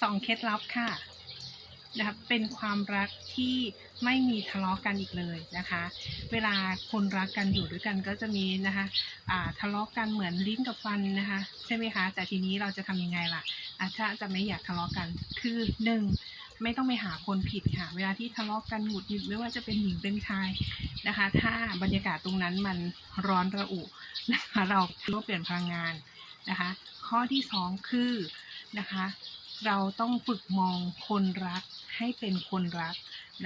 สองเคล็ดลับค่ะนะคะเป็นความรักที่ไม่มีทะเลาะกันอีกเลยนะคะ เวลาคนรักกันอยู่ด้วยกันก็จะมีนะคะอ่าทะเลาะกันเหมือนลิ้นกับฟันนะคะใช่ไหมคะ แต่ทีนี้เราจะทำยังไงล่ะอะถ้าจะไม่อยากทะเลาะกันคือหนึ่งไม่ต้องไปหาคนผิดค่ะ เวลาที่ทะเลาะกันหงุดหงิดไม่ว่าจะเป็นหญิงเป็นชายนะคะ ถ้าบรรยากาศตรงนั้นมันร้อนระอุนะคะเราต้องเปลี่ยนพลังงานนะคะ ข้อที่สองคือนะคะ เราต้องฝึกมองคนรักให้เป็นคนรัก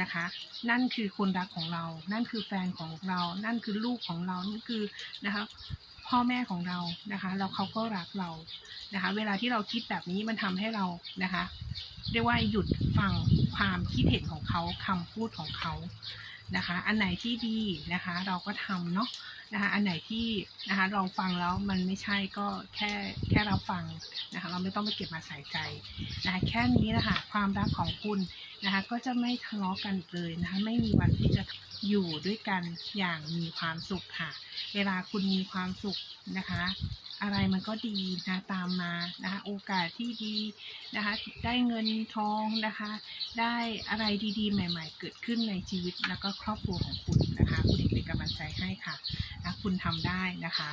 นะคะ นั่นคือคนรักของเรา นั่นคือแฟนของเรา นั่นคือลูกของเรา นั่นคือนะคะ พ่อแม่ของเรานะคะแล้วเขาก็รักเรานะคะ เวลาที่เราคิดแบบนี้มันทำให้เรานะคะเรียกว่าหยุดฟังความคิดเห็นของเขาคำพูดของเขานะคะ อันไหนที่ดีนะคะ เราก็ทำเนาะนะคะ อันไหนที่นะคะเราฟังแล้วมันไม่ใช่ก็แค่แค่เรับฟังนะคะ เราไม่ต้องไปเก็บมาใส่ใจนะคะแค่นี้นะคะความรักของคุณนะคะ ก็จะไม่ทะเลาะกันเลยนะคะ ไม่มีวันที่จะอยู่ด้วยกันอย่างมีความสุขค่ะ เวลาคุณมีความสุขนะคะ อะไรมันก็ดีนะตามมานะคะโอกาสที่ดีนะคะได้เงินทองนะคะ ได้อะไรดีๆ ใหม่ ๆ เกิดขึ้นในชีวิตแล้วก็ครอบครัวของคุณนะคะ คุณเป็นกำลังใจให้ค่ะนะคุณทำได้นะคะ